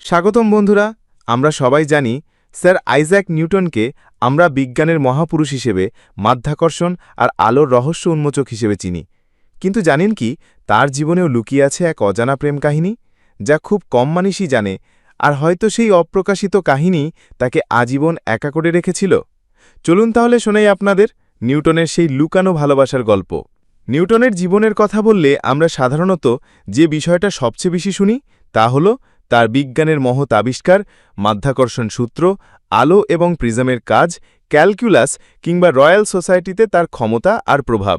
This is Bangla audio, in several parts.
স্বাগতম বন্ধুরা, আমরা সবাই জানি স্যার আইজ্যাক নিউটনকে আমরা বিজ্ঞানের মহাপুরুষ হিসেবে, মাধ্যাকর্ষণ আর আলোর রহস্য উন্মোচক হিসেবে চিনি। কিন্তু জানেন কি, তার জীবনেও লুকিয়ে আছে এক অজানা প্রেম কাহিনী, যা খুব কম মানুষই জানে, আর হয়তো সেই অপ্রকাশিত কাহিনী তাকে আজীবন একা করে রেখেছিল। চলুন তাহলে শোনাই আপনাদের নিউটনের সেই লুকানো ভালোবাসার গল্প। নিউটনের জীবনের কথা বললে আমরা সাধারণত যে বিষয়টা সবচেয়ে বেশি শুনি তা হল তার বিজ্ঞানের মহৎ আবিষ্কার, মাধ্যাকর্ষণ সূত্র, আলো এবং প্রিজমের কাজ, ক্যালকুলাস কিংবা রয়্যাল সোসাইটিতে তার ক্ষমতা আর প্রভাব।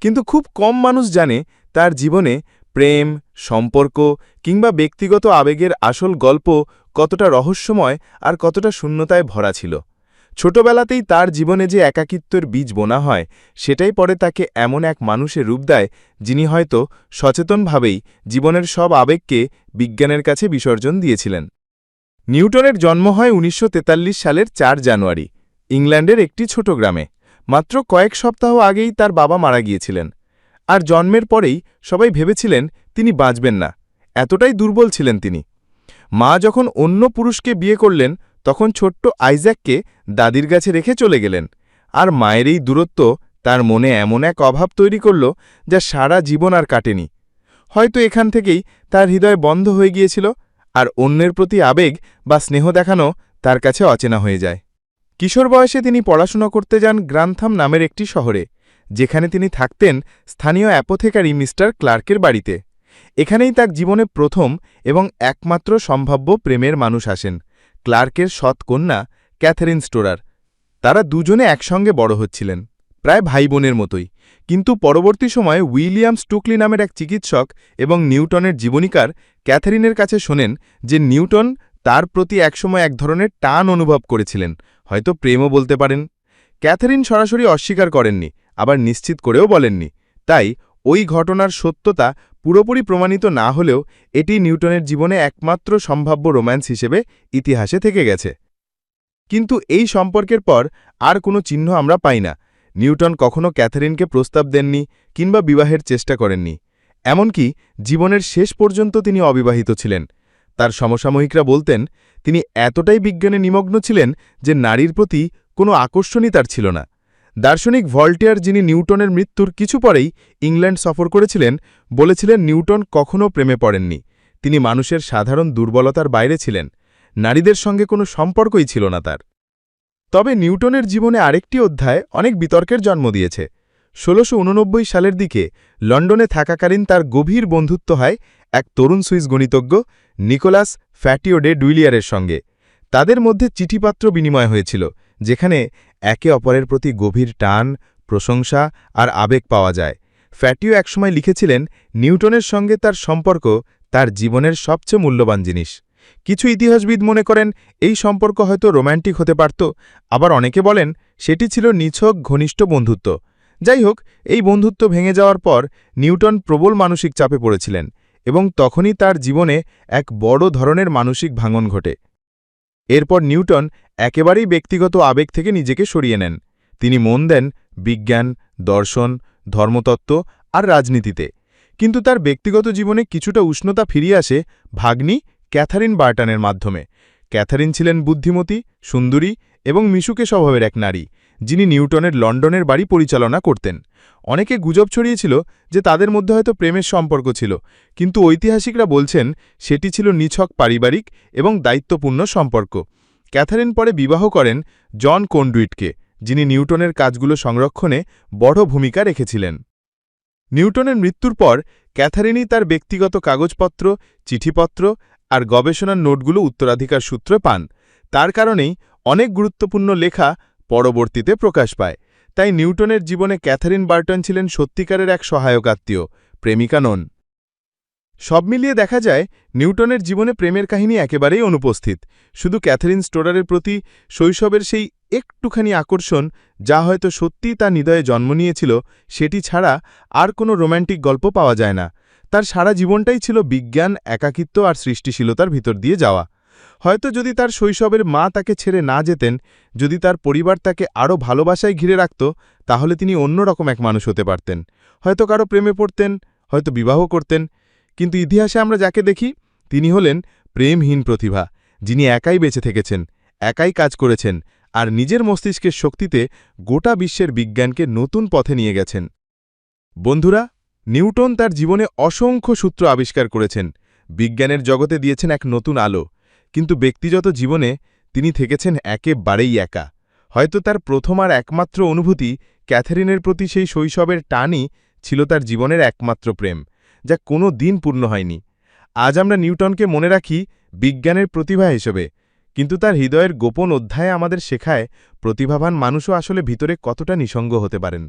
কিন্তু খুব কম মানুষ জানে তার জীবনে প্রেম, সম্পর্ক কিংবা ব্যক্তিগত আবেগের আসল গল্প কতটা রহস্যময় আর কতটা শূন্যতায় ভরা ছিল। ছোটবেলাতেই তার জীবনে যে একাকিত্বের বীজ বোনা হয়, সেটাই পরে তাকে এমন এক মানুষের রূপ দেয়, যিনি হয়তো সচেতনভাবেই জীবনের সব আবেগকে বিজ্ঞানের কাছে বিসর্জন দিয়েছিলেন। নিউটনের জন্ম হয় উনিশশো তেতাল্লিশ সালের চার জানুয়ারি, ইংল্যান্ডের একটি ছোট গ্রামে। মাত্র কয়েক সপ্তাহ আগেই তার বাবা মারা গিয়েছিলেন। আর জন্মের পরেই সবাই ভেবেছিলেন তিনি বাঁচবেন না, এতটাই দুর্বল ছিলেন তিনি। মা যখন অন্য পুরুষকে বিয়ে করলেন তখন ছোট্ট আইজ্যাককে দাদির কাছে রেখে চলে গেলেন। আর মায়ের এই দূরত্ব তার মনে এমন এক অভাব তৈরি করল যা সারা জীবন আর কাটেনি। হয়তো এখান থেকেই তার হৃদয় বন্ধ হয়ে গিয়েছিল, আর অন্যের প্রতি আবেগ বা স্নেহ দেখানো তার কাছে অচেনা হয়ে যায়। কিশোর বয়সে তিনি পড়াশোনা করতে যান গ্রান্থাম নামের একটি শহরে, যেখানে তিনি থাকতেন স্থানীয় অ্যাপোথেকারি মিস্টার ক্লার্কের বাড়িতে। এখানেই তার জীবনে প্রথম এবং একমাত্র সম্ভাব্য প্রেমের মানুষ আসেন। ক্লার্কের সৎ কন্যা ক্যাথারিন স্টোরার। তারা দুজনে একসঙ্গে বড় হচ্ছিলেন, প্রায় ভাই বোনের মতোই। কিন্তু পরবর্তী সময়ে উইলিয়াম স্টুকলি নামের এক চিকিৎসক এবং নিউটনের জীবনীকার ক্যাথারিনের কাছে শোনেন যে নিউটন তার প্রতি একসময় এক ধরনের টান অনুভব করেছিলেন, হয়তো প্রেমও বলতে পারেন। ক্যাথারিন সরাসরি অস্বীকার করেননি, আবার নিশ্চিত করেও বলেননি। তাই ওই ঘটনার সত্যতা পুরোপুরি প্রমাণিত না হলেও এটি নিউটনের জীবনে একমাত্র সম্ভাব্য রোম্যান্স হিসেবে ইতিহাসে থেকে গেছে। কিন্তু এই সম্পর্কের পর আর কোনো চিহ্ন আমরা পাই না। নিউটন কখনো ক্যাথারিনকে প্রস্তাব দেননি কিংবা বিবাহের চেষ্টা করেননি। এমনকি জীবনের শেষ পর্যন্ত তিনি অবিবাহিত ছিলেন। তার সমসাময়িকরা বলতেন, তিনি এতটাই বিজ্ঞানে নিমগ্ন ছিলেন যে নারীর প্রতি কোনো আকর্ষণই তার ছিল না। দার্শনিক ভল্টিয়ার যিনি নিউটনের মৃত্যুর কিছু পরেই ইংল্যান্ড সফর করেছিলেন, বলেছিলেন নিউটন কখনও প্রেমে পড়েননি। তিনি মানুষের সাধারণ দুর্বলতার বাইরে ছিলেন, নারীদের সঙ্গে কোনো সম্পর্কই ছিল না তার। তবে নিউটনের জীবনে আরেকটি অধ্যায় অনেক বিতর্কের জন্ম দিয়েছে। ষোলোশো সালের দিকে লন্ডনে থাকাকালীন তার গভীর বন্ধুত্ব হয় এক তরুণ সুইস গণিতজ্ঞ নিকোলাস ফ্যাটিওডে ডুইলিয়ারের সঙ্গে। তাদের মধ্যে চিঠিপাত্র বিনিময় হয়েছিল। যেখানে একে অপরের প্রতি গভীর টান, প্রশংসা আর আবেগ পাওয়া যায়। ফ্যাটিও একসময় লিখেছিলেন, নিউটনের সঙ্গে তার সম্পর্ক তার জীবনের সবচেয়ে মূল্যবান জিনিস। কিছু ইতিহাসবিদ মনে করেন, এই সম্পর্ক হয়তো রোম্যান্টিক হতে পারত, আবার অনেকে বলেন, সেটি ছিল নিছক ঘনিষ্ঠ বন্ধুত্ব। যাই হোক, এই বন্ধুত্ব ভেঙে যাওয়ার পর নিউটন প্রবল মানসিক চাপে পড়েছিলেন এবং তখনই তার জীবনে এক বড় ধরনের মানসিক ভাঙন ঘটে। এরপর নিউটন একেবারেই ব্যক্তিগত আবেগ থেকে নিজেকে সরিয়ে নেন। তিনি মন দেন বিজ্ঞান, দর্শন, ধর্মতত্ত্ব আর রাজনীতিতে। কিন্তু তার ব্যক্তিগত জীবনে কিছুটা উষ্ণতা ফিরিয়ে আসে ভাগ্নি ক্যাথারিন বার্টানের মাধ্যমে। ক্যাথারিন ছিলেন বুদ্ধিমতী, সুন্দরী এবং মিশুকে স্বভাবের এক নারী। যিনি নিউটনের লন্ডনের বাড়ি পরিচালনা করতেন। অনেকে গুজব ছড়িয়েছিল যে তাদের মধ্যে হয়তো প্রেমের সম্পর্ক ছিল, কিন্তু ঐতিহাসিকরা বলছেন সেটি ছিল নিছক পারিবারিক এবং দায়িত্বপূর্ণ সম্পর্ক। ক্যাথারিন পরে বিবাহ করেন জন কন্ডুইটকে, যিনি নিউটনের কাজগুলো সংরক্ষণে বড় ভূমিকা রেখেছিলেন। নিউটনের মৃত্যুর পর ক্যাথারিনই তার ব্যক্তিগত কাগজপত্র, চিঠিপত্র আর গবেষণার নোটগুলো উত্তরাধিকার সূত্রে পান। তার কারণেই অনেক গুরুত্বপূর্ণ লেখা পরবর্তীতে প্রকাশ পায়। তাই নিউটনের জীবনে ক্যাথারিন বার্টন ছিলেন সত্যিকারের এক সহায়ক আত্মীয়, প্রেমিকা নন। সব মিলিয়ে দেখা যায়, নিউটনের জীবনে প্রেমের কাহিনী একেবারেই অনুপস্থিত। শুধু ক্যাথারিন স্টোরারের প্রতি শৈশবের সেই একটুখানি আকর্ষণ, যা হয়তো সত্যিই তার হৃদয়ে জন্ম নিয়েছিল, সেটি ছাড়া আর কোনো রোম্যান্টিক গল্প পাওয়া যায় না। তার সারা জীবনটাই ছিল বিজ্ঞান, একাকিত্ব আর সৃষ্টিশীলতার ভিতর দিয়ে যাওয়া। হয়তো যদি তার শৈশবের মা তাকে ছেড়ে না যেতেন, যদি তার পরিবার তাকে আরও ভালোবাসায় ঘিরে রাখত, তাহলে তিনি অন্যরকম এক মানুষ হতে পারতেন। হয়তো কারও প্রেমে পড়তেন, হয়তো বিবাহ করতেন। কিন্তু ইতিহাসে আমরা যাকে দেখি, তিনি হলেন প্রেমহীন প্রতিভা, যিনি একাই বেঁচে থেকেছেন, একাই কাজ করেছেন, আর নিজের মস্তিষ্কের শক্তিতে গোটা বিশ্বের বিজ্ঞানকে নতুন পথে নিয়ে গেছেন। বন্ধুরা, নিউটন তার জীবনে অসংখ্য সূত্র আবিষ্কার করেছেন। বিজ্ঞানের জগতে দিয়েছেন এক নতুন আলো কিন্তু ব্যক্তিগত জীবনে তিনি থেকেছেন একেবারেই একা। হয়তো তার প্রথম আর একমাত্র অনুভূতি ক্যাথেরিনের প্রতি সেই শৈশবের টানই ছিল তার জীবনের একমাত্র প্রেম, যা কোনো দিন পূর্ণ হয়নি। আজ আমরা নিউটনকে মনে রাখি বিজ্ঞানের প্রতিভা হিসেবে, কিন্তু তার হৃদয়ের গোপন অধ্যায়ে আমাদের শেখায় প্রতিভাবান মানুষও আসলে ভিতরে কতটা নিসঙ্গ হতে পারেন।